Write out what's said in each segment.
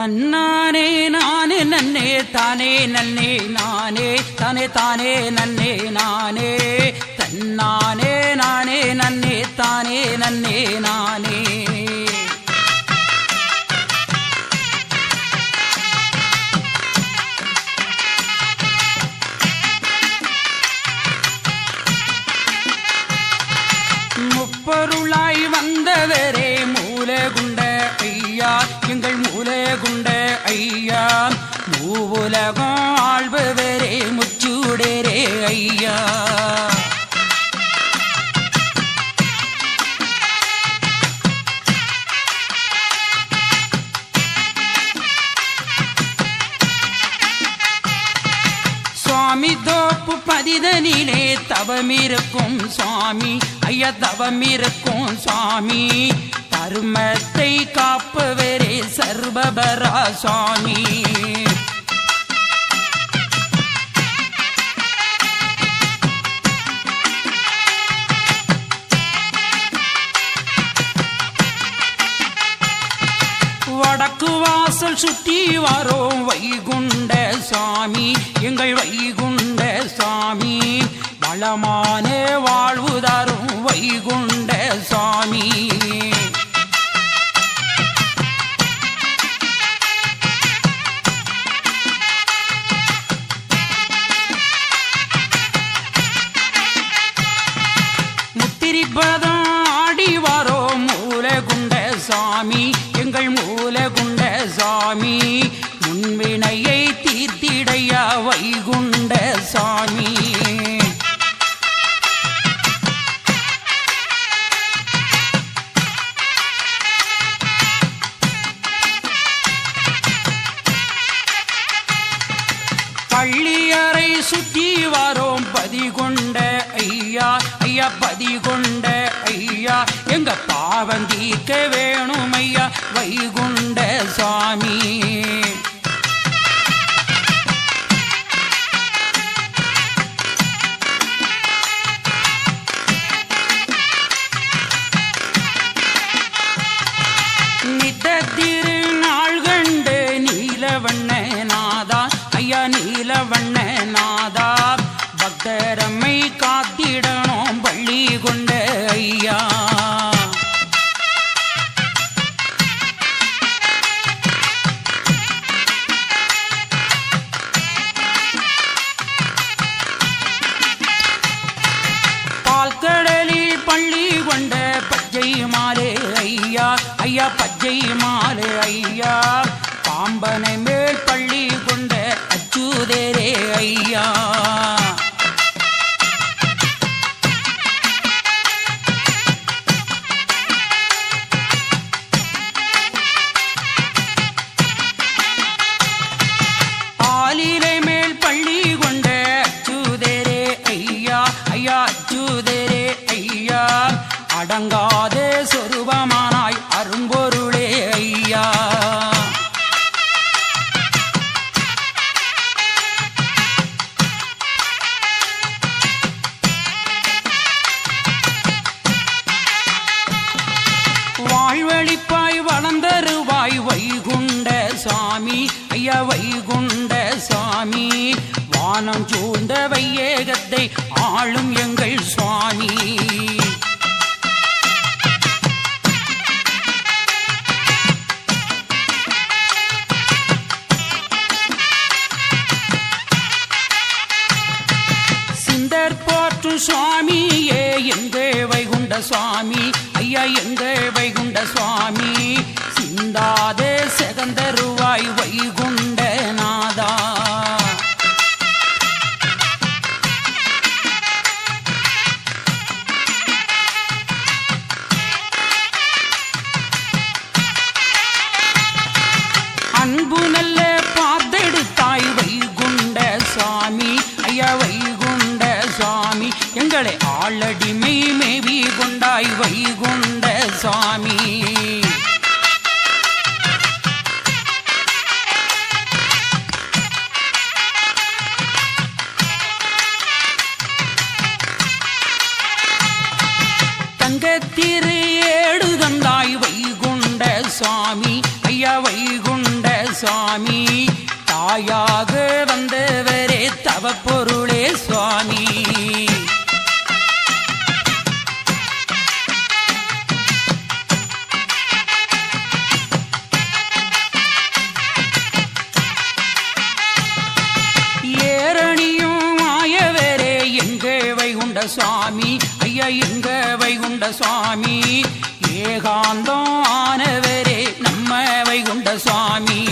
நன்னானே நானே நன்னே தானே நன்னே நானே தானே தானே நன்னே நானே. தன்னானே நானே நன்னே தானே நன்னே நானே. முப்பரும் சுவாமி தோப்பு பதிதனிலே தவமிருக்கும் சுவாமி. ஐயா தவமிருக்கும் சுவாமி. தர்மத்தை காப்பவரே சர்வபரா சுவாமி. வாசல் சுற்றி வரோம் வைகுண்ட சாமி. எங்கள் வைகுண்ட சாமி. வளமான வாழ்வு தரும் வைகுண்ட சாமி. முத்திரிப்பதம் பள்ளியறை சுற்றி வரோம் பதிகொண்ட ஐயா ஐயா பதிகொண்ட ஐயா. எங்க பாவம் தீர்க்க வேணும் ஐயா வைகுண்ட சாமி. பச்சை மாலை ஐயா பாம்பனை வானம் சூழ்ந்த வையேகத்தை ஆளும் எங்கள் சுவாமி. சுவாமி. ஏகாந்தம் ஆனவரே நம்ம வைகுண்ட சுவாமி.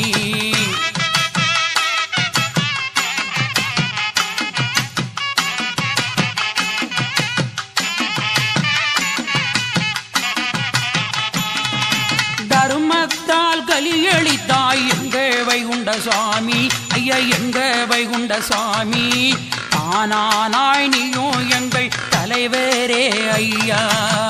தர்மத்தால் கலியளித்தாய் எங்க வைகுண்ட சுவாமி? ஐயா எங்க வைகுண்ட சுவாமி? ஆனானாய் நீயும் எங்கள் தலைவரே ஐயா.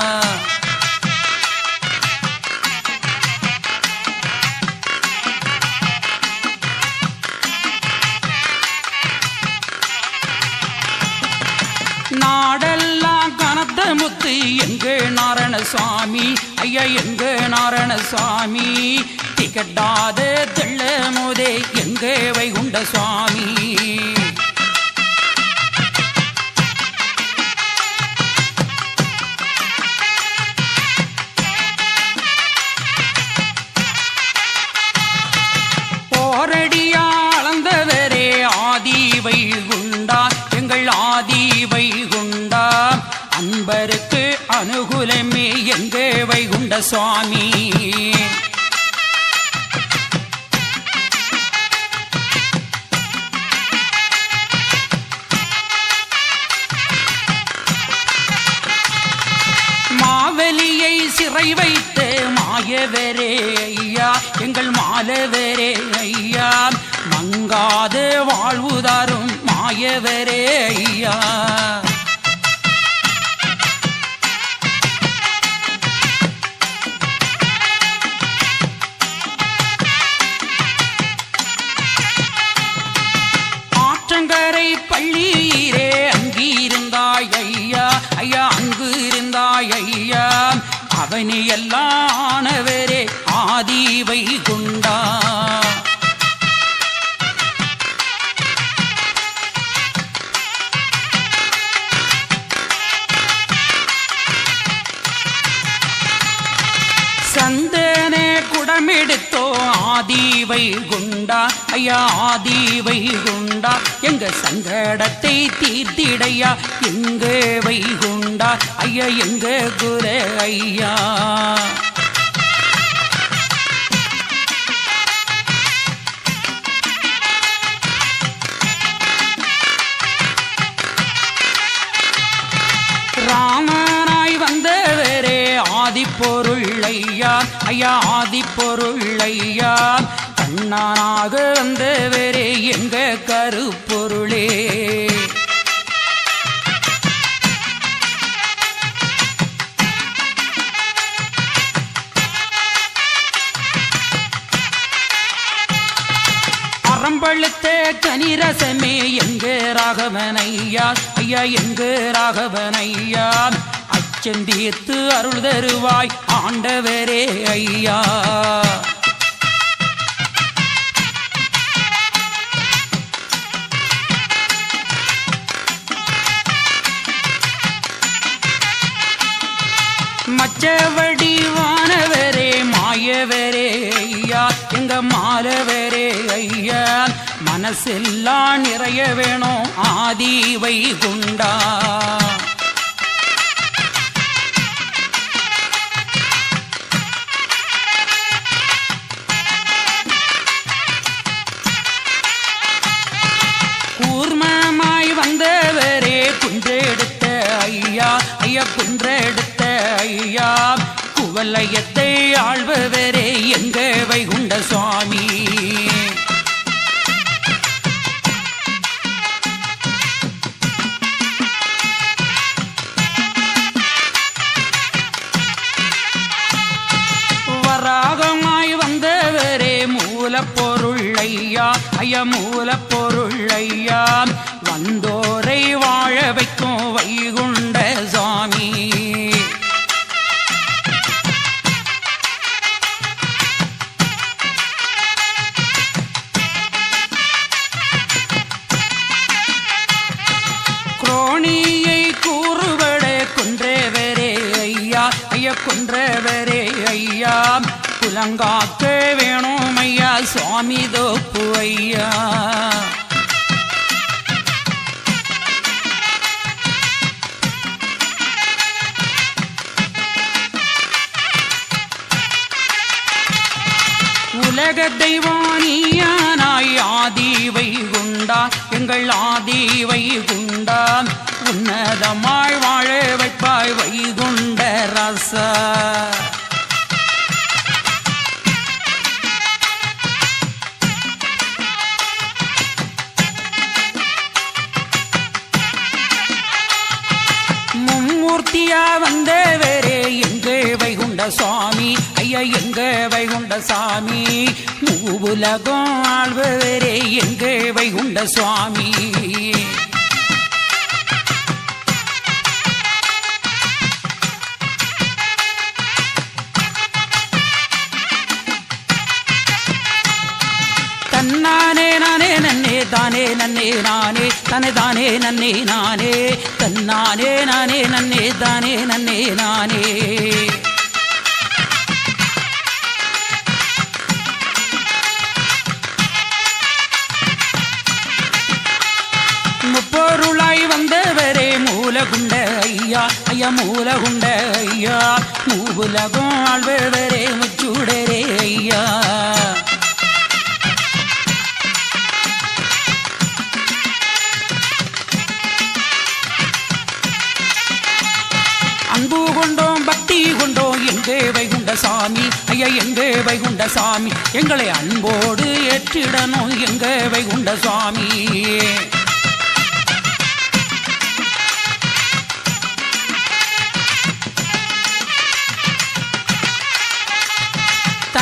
எங்க நாராயணசாமி? ஐயா எங்க நாராயணசாமி? திகட்டாத தெள்ள மோதே எங்க வைகுண்ட சுவாமி சுவாமி மாவலியை சிறை வைத்து மாயவரே ஐயா எங்கள் மாலவரே ஐயா. மங்காது வாழ்வுதாரும் மாயவரே ஐயா. ஆதி வைகுண்டா சந்தனே குடமெடுத்தோ ஆதி வைகுண்டா ஐயா ஆதி வைகுண்டா எங்க சங்கடத்தை தீர்த்திடையா? எங்க வைகுண்டா ஐயா எங்க குல ஐயா? ஐயா ஐயா ஆதிப்பொருள் ஐயா கண்ணானாக வந்தவரே எங்க கருப்பொருளே? அறம்பழுத்த கனிரசமே எங்க ராகவனையா ஐயா? ஐயா எங்க ராகவன் செந்தியத்து அருள் தருவாய் ஆண்டவரே ஐயா. மச்சவடி வானவரே மாயவரே ஐயா. எங்க மாலவரே ஐயா. மனசெல்லாம் நிறைய வேணும் ஆதி வைகுண்டா. குவலயத்தை ஆள்பவரே எங்க வைகுண்ட சுவாமி? வராகமாய் வந்தவரே மூலப்பொருள் ஐயா ஐய மூலப்பொருள் ஐயா வந்தோரை வாழ வைக்கும் குலங்காக்க வேணும் ஐயா சுவாமி தோப்பு ஐயா உலக தெய்வானியானாய் ஆதி வைகுண்டா எங்கள் ஆதி வைகுண்டா உன்னதமாய் சாமி மூவுலகம் ஆழ்வரே எங்க வைகுண்ட சுவாமி. தன்னானே நானே நன்னே தானே நன்னே நானே தனே தானே நன்னே நானே. தன்னானே நானே நன்னே தானே நன்னே நானே. ஐயா மூலகுண்ட ஐயா. மூவுலகம் ஆழ்பவரே முச்சூடரே ஐயா. அன்பு கொண்டோம் பக்தி கொண்டோம் எங்கே வைகுண்ட சாமி. ஐயா எங்கே வைகுண்ட சாமி. எங்களை அன்போடு ஏற்றிடணும் எங்கே வைகுண்ட சுவாமி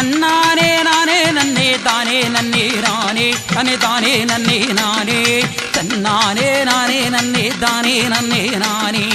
தன்னானே நானே நன்னே தானே நன்னே நானே தனே தானே நன்னே நானே தன்னானே நானே நன்னே தானே நன்னே நானே